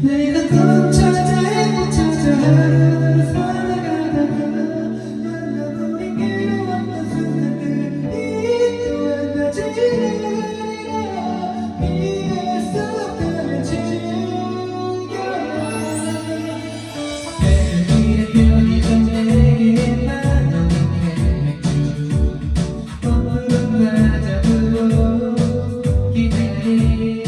내가 또 찾아 또 찾아 하루하루 살아가다가 만나버린 괴로웠던 순간들이 또한 가지리라 이해할 수 없다면 지겨워 배를 이르기 전에 내게 나눠 맥주 버무른 과자로 기다리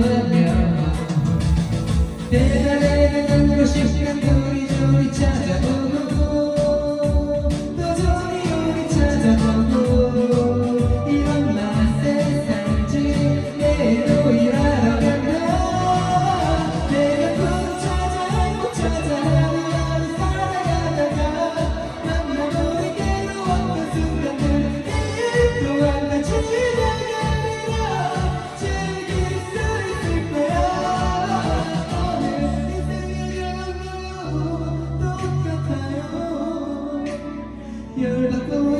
bacana. verdade. É